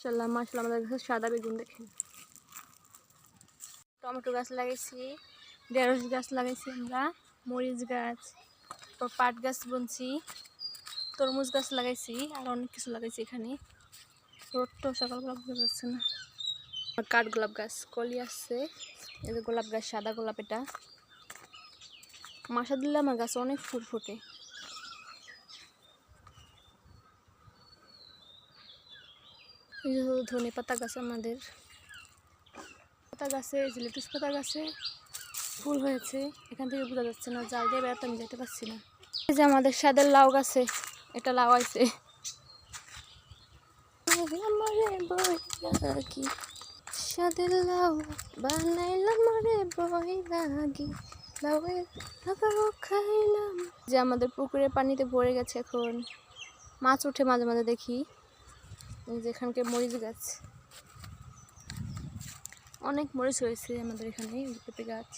মাসাল্লাহ মাসাল্লাহ আমাদের কাছে সাদা বেগুন দেখেন। টমেটো গাছ লাগাইছি, ঢেঁড়স গাছ লাগাইছি আমরা, মরিচ গাছ, তারপর পাট গাছ বুনছি, তরমুজ গাছ লাগাইছি, আর অনেক কিছু লাগাইছি এখানে। রোদটাও সকালবেলা বোঝা যাচ্ছে না। কাঠ গোলাপ গাছ, কলি আসছে এই যে গোলাপ গাছ, সাদা গোলাপ এটা। মাসা দিলে আমার গাছে অনেক ফুল ফোটে এই যে ধনে পাতা গাছ আমাদের। পাতা গাছে এই যে লেটুস পাতা গাছে ফুল হয়েছে। এখান থেকে বোঝা যাচ্ছে না জাল দিয়ে বেড়াতে আমি যেতে পারছি না। এই যে আমাদের সাদের লাউ গাছে এটা লাউ আছে সাদের লাউ বানাইলাম রে বই লাগি লাউয়ের লাগাও খাইলাম। যে আমাদের পুকুরের পানিতে ভরে গেছে এখন। মাছ উঠে মাঝে মাঝে দেখি। এই যে এখানকার মরিচ গাছ। অনেক মরিচ হয়েছে আমাদের এখানে পেঁপে গাছ।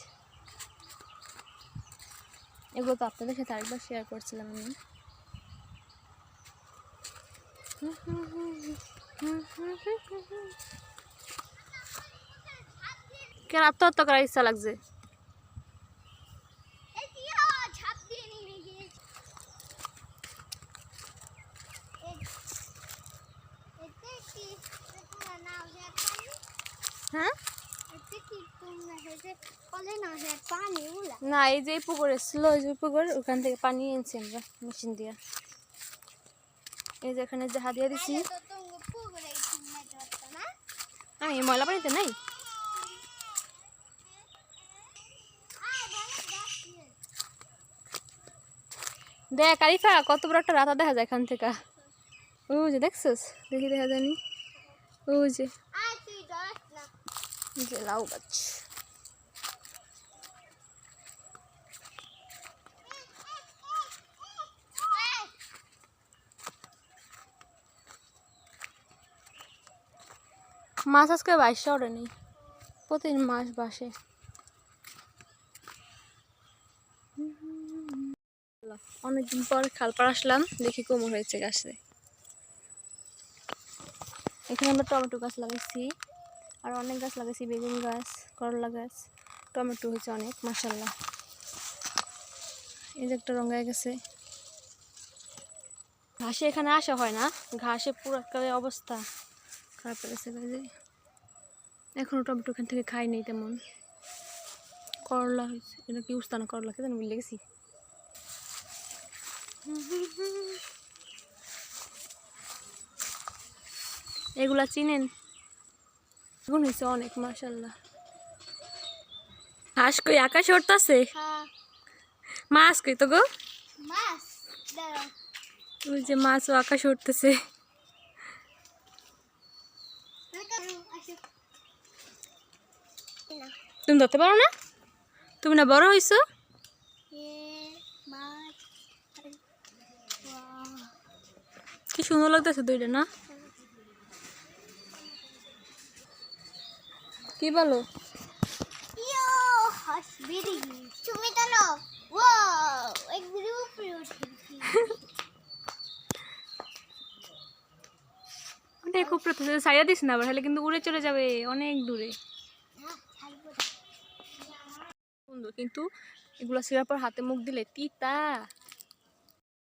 এগুলো তো আপনাদের সাথে আরেকবার শেয়ার করছিলাম আমি। কেন আত্মহত্যা করার ইচ্ছা লাগছে? হ্যাঁ? না এই যে পুকুর এসেছিল ওই যে পুকুর ওখান থেকে পানি এনেছি আমরা মেশিন দিয়ে। এই যে এখানে জাহা দিয়ে দিছি। আমি ময়লা পানিতে নাই? দেখ আরিফা কত বড় একটা রাতা দেখা যায় এখান থেকে। ও যে দেখছিস? দেখি দেখা যায়নি। ও যে। যে গাছ। মাছ আজকে বাইশটা নেই প্রতিদিন মাছ বাসে। অনেকদিন পর খালপাড় আসলাম, দেখি কোমর হয়েছে গাছে। এখানে আমরা টমেটো গাছ লাগাইছি। আর অনেক গাছ লাগাইছি, বেগুন গাছ, করলা গাছ, টমেটো হয়েছে অনেক মাসাল্লাহ এই যে একটা রঙায় গেছে। ঘাসে এখানে আসা হয় না, ঘাসে পুরো একেবারে অবস্থা। খারাপ গেছে যে। এখনও টমেটো এখান থেকে খাই নেই তেমন। করলা হয়েছে, এটা কি উস্তানা করলা খেতে মিলে গেছি। এগুলা চিনেন? বেগুন হয়েছে অনেক মাসাল্লাহ হাঁস কই আকাশ উঠতেছে মাছ কই তো গো? ওই যে মাছ ও আকাশ উঠতেছে তুমি ধরতে পারো না? তুমি না বড় হয়েছো কি সুন্দর লাগতেছে দুইটা না? কি বলো? তুমি চলো ও এক গ্রুপ অনেক উপরে তো সাইডা দিস না আবার হলে কিন্তু উড়ে চলে যাবে অনেক দূরে। সুন্দর কিন্তু এগুলো ছিঁড়ার পর হাতে মুখ দিলে তিতা।